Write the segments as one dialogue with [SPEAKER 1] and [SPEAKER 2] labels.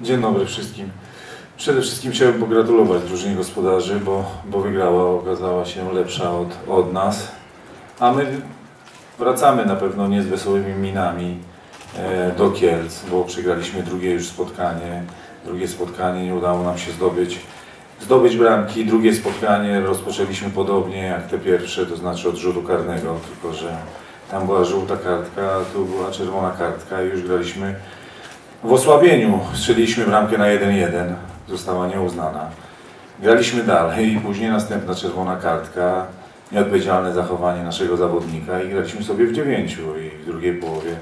[SPEAKER 1] Dzień dobry wszystkim. Przede wszystkim chciałbym pogratulować drużynie gospodarzy, bo, bo wygrała, okazała się lepsza od, od nas. A my wracamy na pewno nie z wesołymi minami e, do Kielc, bo przegraliśmy drugie już spotkanie. Drugie spotkanie nie udało nam się zdobyć, zdobyć bramki. Drugie spotkanie rozpoczęliśmy podobnie jak te pierwsze, to znaczy od rzutu karnego, tylko że tam była żółta kartka, tu była czerwona kartka i już graliśmy w osłabieniu. Strzeliliśmy bramkę na 1-1, została nieuznana. Graliśmy dalej i później następna czerwona kartka, nieodpowiedzialne zachowanie naszego zawodnika i graliśmy sobie w dziewięciu i w drugiej połowie.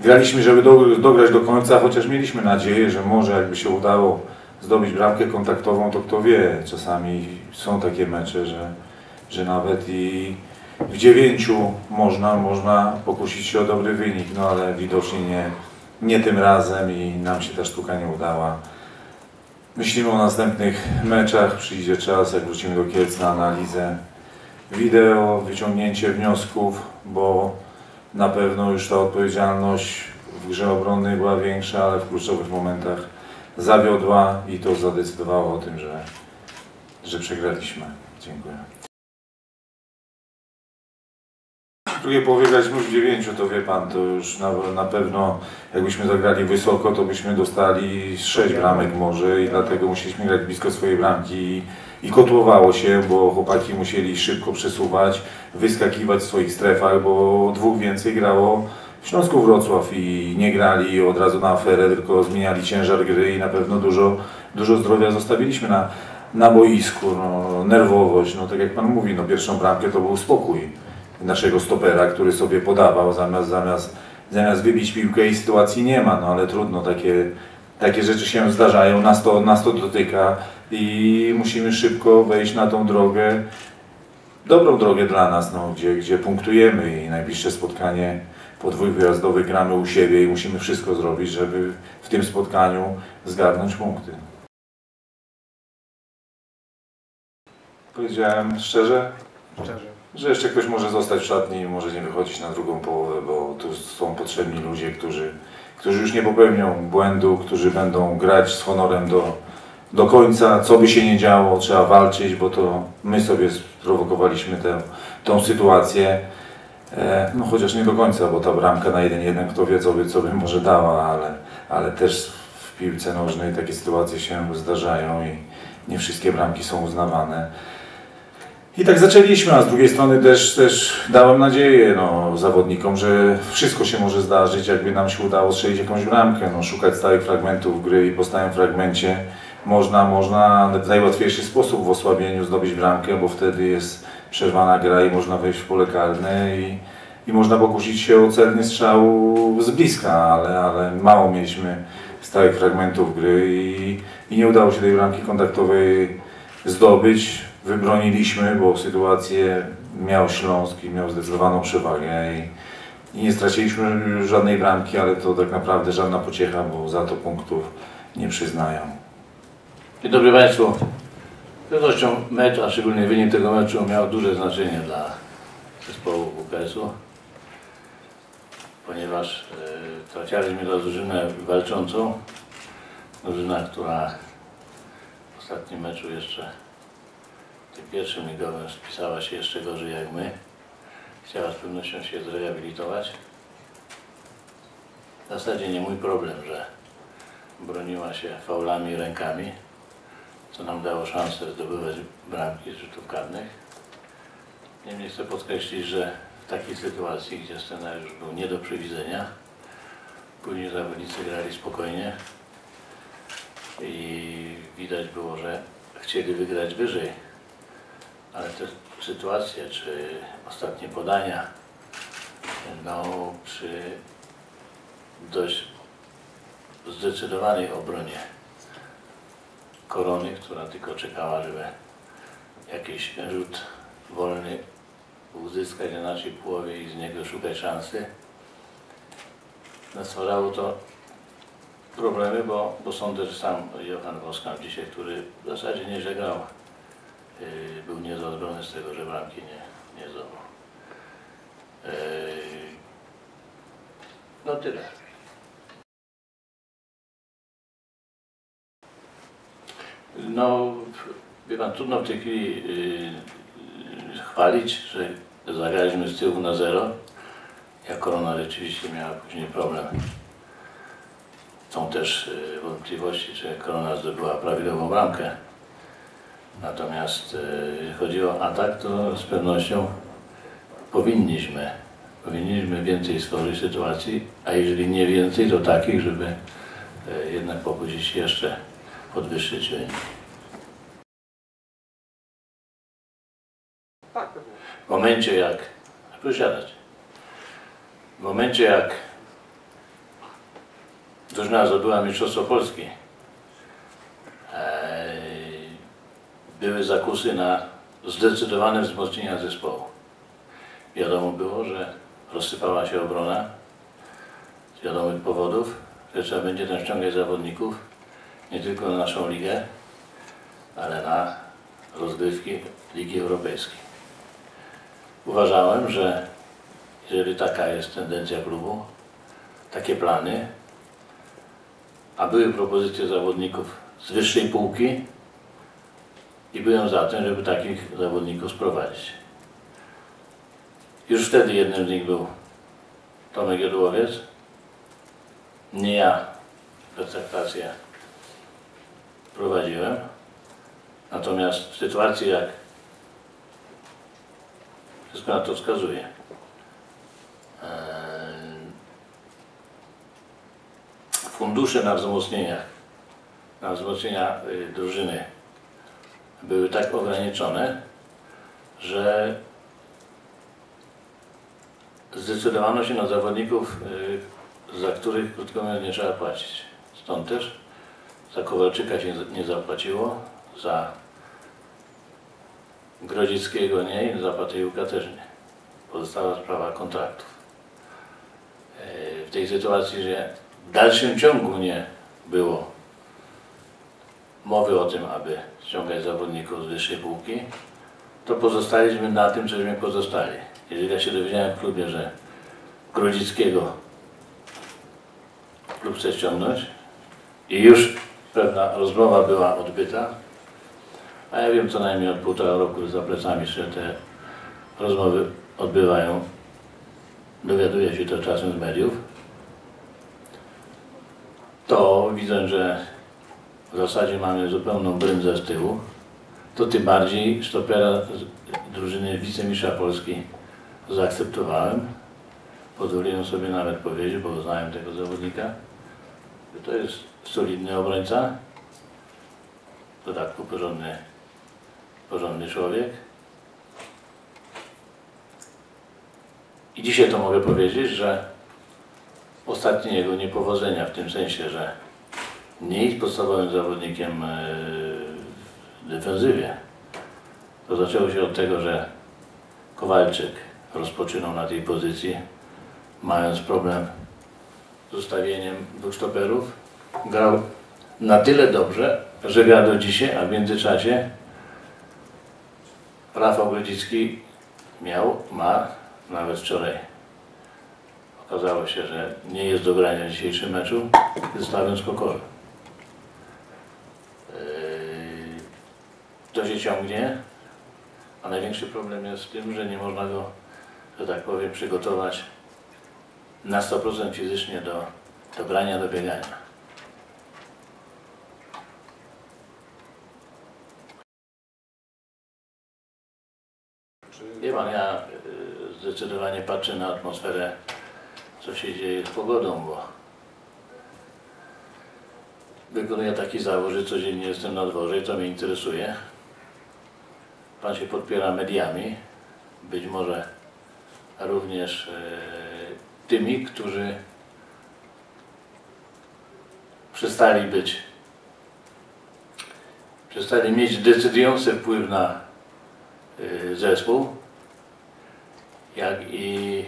[SPEAKER 1] Graliśmy, żeby do, dograć do końca, chociaż mieliśmy nadzieję, że może jakby się udało zdobyć bramkę kontaktową, to kto wie, czasami są takie mecze, że, że nawet i w dziewięciu można, można pokusić się o dobry wynik, no ale widocznie nie, nie tym razem i nam się ta sztuka nie udała. Myślimy o następnych meczach, przyjdzie czas, jak wrócimy do Kielc na analizę wideo, wyciągnięcie wniosków, bo na pewno już ta odpowiedzialność w grze obronnej była większa, ale w kluczowych momentach zawiodła i to zadecydowało o tym, że, że przegraliśmy. Dziękuję. Drugiej połowie graliśmy już dziewięciu, to wie Pan, to już na, na pewno jakbyśmy zagrali wysoko, to byśmy dostali sześć bramek może i dlatego musieliśmy grać blisko swojej bramki i, i kotłowało się, bo chłopaki musieli szybko przesuwać, wyskakiwać w swoich strefach, bo dwóch więcej grało w Śląsku Wrocław i nie grali od razu na aferę, tylko zmieniali ciężar gry i na pewno dużo, dużo zdrowia zostawiliśmy na, na boisku, no, nerwowość, no tak jak Pan mówi, no pierwszą bramkę to był spokój naszego stopera, który sobie podawał zamiast, zamiast, zamiast wybić piłkę i sytuacji nie ma, no ale trudno, takie, takie rzeczy się zdarzają, nas to, nas to dotyka i musimy szybko wejść na tą drogę, dobrą drogę dla nas, no, gdzie, gdzie punktujemy i najbliższe spotkanie po dwóch wyjazdowych gramy u siebie i musimy wszystko zrobić, żeby w tym spotkaniu zgarnąć punkty. Powiedziałem szczerze,
[SPEAKER 2] Szczerze.
[SPEAKER 1] Że jeszcze ktoś może zostać w szatni i może nie wychodzić na drugą połowę, bo tu są potrzebni ludzie, którzy, którzy już nie popełnią błędu, którzy będą grać z honorem do, do końca. Co by się nie działo, trzeba walczyć, bo to my sobie sprowokowaliśmy tę, tą sytuację. E, no chociaż nie do końca, bo ta bramka na 1-1, kto wie co by, co by może dała, ale, ale też w piłce nożnej takie sytuacje się zdarzają i nie wszystkie bramki są uznawane. I tak zaczęliśmy, a z drugiej strony też, też dałem nadzieję no, zawodnikom, że wszystko się może zdarzyć, jakby nam się udało strzelić jakąś bramkę, no, szukać stałych fragmentów gry i po stałym fragmencie można, można w najłatwiejszy sposób w osłabieniu zdobyć bramkę, bo wtedy jest przerwana gra i można wejść w pole karne i, i można pokusić się o celny strzał z bliska, ale, ale mało mieliśmy stałych fragmentów gry i, i nie udało się tej bramki kontaktowej zdobyć. Wybroniliśmy, bo sytuację miał Śląsk i miał zdecydowaną przewagę i, i nie straciliśmy żadnej bramki, ale to tak naprawdę żadna pociecha, bo za to punktów nie przyznają.
[SPEAKER 3] Dzień dobry Państwu. Z pewnością mecz, a szczególnie wynik tego meczu miał duże znaczenie dla zespołu WKS-u, ponieważ e, tracialiśmy dla drużynę walczącą. Drużyna, która w ostatnim meczu jeszcze tym pierwszym ligowym spisała się jeszcze gorzej jak my. Chciała z pewnością się zrehabilitować. W zasadzie nie mój problem, że broniła się faulami i rękami co nam dało szansę zdobywać bramki z rzutów karnych. Niemniej chcę podkreślić, że w takiej sytuacji, gdzie scenariusz był nie do przewidzenia, później zawodnicy grali spokojnie i widać było, że chcieli wygrać wyżej, ale te sytuacje, czy ostatnie podania, no przy dość zdecydowanej obronie korony, która tylko czekała, żeby jakiś rzut wolny uzyskać na naszej połowie i z niego szukać szansy. No, stwarzało to problemy, bo, bo sądzę, że sam Johan Woskam dzisiaj, który w zasadzie nie żegnał, yy, był niezadowolony z tego, że bramki nie, nie zdobył. Yy, no tyle. No, wie pan, trudno w tej chwili yy, chwalić, że zagraliśmy z tyłu na zero, jak korona rzeczywiście miała później problem. Są też wątpliwości, czy korona zdobyła prawidłową bramkę. Natomiast yy, jeśli chodzi o atak, to z pewnością powinniśmy, powinniśmy więcej stworzyć sytuacji, a jeżeli nie więcej, to takich, żeby yy, jednak pobudzić jeszcze podwyższyć wynik.
[SPEAKER 2] Tak.
[SPEAKER 3] W momencie jak, proszę siadać, w momencie jak drużyna zdobyła Mistrzostwo Polski, były zakusy na zdecydowane wzmocnienia zespołu. Wiadomo było, że rozsypała się obrona z wiadomych powodów, że trzeba będzie tam ściągać zawodników, nie tylko na naszą ligę, ale na rozgrywki Ligi Europejskiej. Uważałem, że jeżeli taka jest tendencja klubu, takie plany, a były propozycje zawodników z wyższej półki i byłem za tym, żeby takich zawodników sprowadzić. Już wtedy jednym z nich był Tomek Jodłowiec. Nie ja pertraktację prowadziłem. Natomiast w sytuacji jak wszystko na to wskazuje. Eee, Fundusze na wzmocnienia, na wzmocnienia y, drużyny były tak ograniczone, że zdecydowano się na zawodników, y, za których krótko mówiąc nie trzeba płacić. Stąd też za Kowalczyka się nie zapłaciło, za Grodzickiego nie za Patyjuka też nie. Pozostała sprawa kontraktów. E, W tej sytuacji, że w dalszym ciągu nie było mowy o tym, aby ściągać zawodników z wyższej półki, to pozostaliśmy na tym, cośmy pozostali. Jeżeli ja się dowiedziałem w klubie, że Grodzickiego klub chce ściągnąć i już pewna rozmowa była odbyta, a ja wiem co najmniej od półtora roku za plecami, że te rozmowy odbywają. Dowiaduję się to czasem z mediów. To widzę, że w zasadzie mamy zupełną brędzę z tyłu. To tym bardziej sztopera z drużyny wicemistrza Polski zaakceptowałem. Pozwoliłem sobie nawet powiedzieć, bo znałem tego zawodnika, że to jest solidny obrońca. W dodatku porządny porządny człowiek. I dzisiaj to mogę powiedzieć, że ostatnie jego niepowodzenia w tym sensie, że nie jest podstawowym zawodnikiem e, w defensywie, to zaczęło się od tego, że Kowalczyk rozpoczynał na tej pozycji, mając problem z ustawieniem dwóch stoperów. Grał na tyle dobrze, że gra do dzisiaj, a w międzyczasie Rafał Grodzicki miał, ma, nawet wczoraj okazało się, że nie jest do grania w dzisiejszym meczu, wystawiąc pokorę. To się ciągnie, a największy problem jest w tym, że nie można go, że tak powiem, przygotować na 100% fizycznie do, do grania, do biegania. Wie pan, ja y, zdecydowanie patrzę na atmosferę, co się dzieje z pogodą, bo wykonuję taki zawód, że codziennie jestem na dworze i to mnie interesuje. Pan się podpiera mediami, być może również e, tymi, którzy przestali być, przestali mieć decydujący wpływ na y, zespół, jak i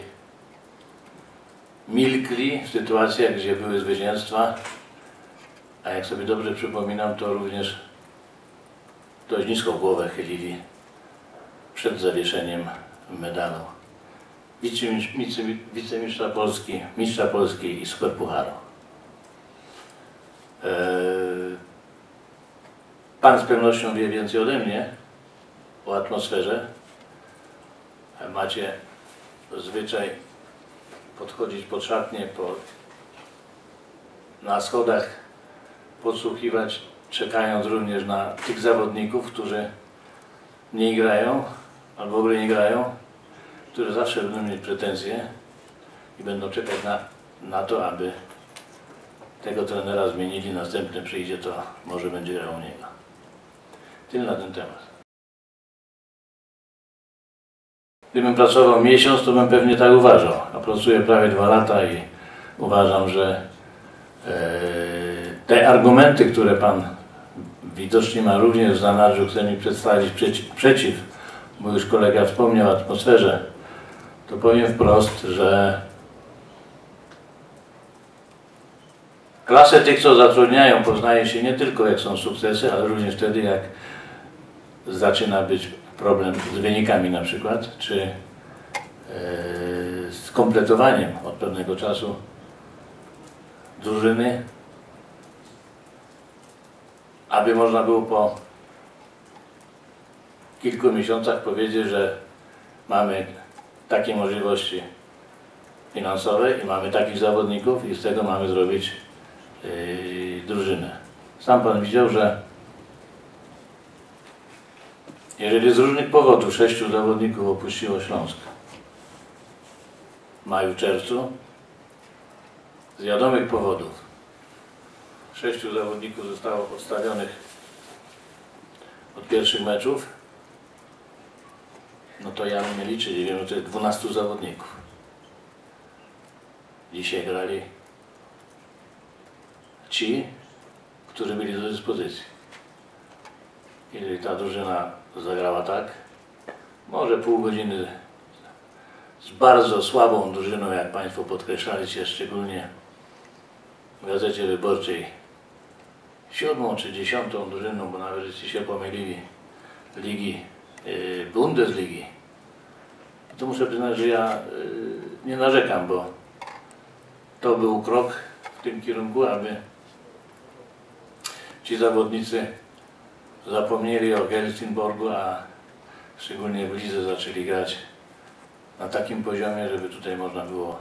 [SPEAKER 3] milkli w sytuacjach, gdzie były zwycięstwa, a jak sobie dobrze przypominam, to również dość nisko głowę chylili przed zawieszeniem medalu wicemistrz- wice- wicemistrza Polski, mistrza Polski i superpucharu. Eee, Pan z pewnością wie więcej ode mnie o atmosferze. Macie zwyczaj podchodzić pod szatnię, po, na schodach podsłuchiwać, czekając również na tych zawodników, którzy nie grają, albo w ogóle nie grają, którzy zawsze będą mieć pretensje i będą czekać na, na to, aby tego trenera zmienili, następny przyjdzie, to może będzie grał u niego. Tyle na ten temat. Gdybym pracował miesiąc, to bym pewnie tak uważał, a pracuję prawie dwa lata i uważam, że e, te argumenty, które Pan widocznie ma również w zanadrzu, chce mi przedstawić przeciw, przeciw, bo już kolega wspomniał o atmosferze, to powiem wprost, że klasę tych, co zatrudniają, poznaje się nie tylko jak są sukcesy, ale również wtedy, jak zaczyna być problem z wynikami na przykład, czy e, z kompletowaniem od pewnego czasu drużyny, aby można było po kilku miesiącach powiedzieć, że mamy takie możliwości finansowe i mamy takich zawodników i z tego mamy zrobić yy, drużynę. Sam Pan widział, że jeżeli z różnych powodów sześciu zawodników opuściło Śląsk w maju, czerwcu, z wiadomych powodów sześciu zawodników zostało odstawionych od pierwszych meczów, no to ja liczę, nie wiem, jest 12 zawodników. Dzisiaj grali ci, którzy byli do dyspozycji. Jeżeli ta drużyna zagrała tak, może pół godziny z bardzo słabą drużyną, jak Państwo podkreślaliście, szczególnie w Gazecie Wyborczej, siódmą czy dziesiątą drużyną, bo nawet się pomylili, ligi, Bundesligi, to muszę przyznać, że ja yy, nie narzekam, bo to był krok w tym kierunku, aby ci zawodnicy zapomnieli o Helsingborgu, a szczególnie w lidze zaczęli grać na takim poziomie, żeby tutaj można było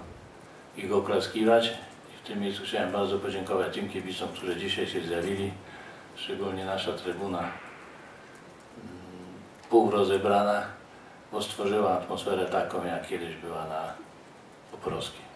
[SPEAKER 3] ich oklaskiwać. I w tym miejscu chciałem bardzo podziękować tym kibicom, którzy dzisiaj się zjawili, szczególnie nasza trybuna pół rozebrana, bo stworzyła atmosferę taką, jak kiedyś była na Oporowskiej.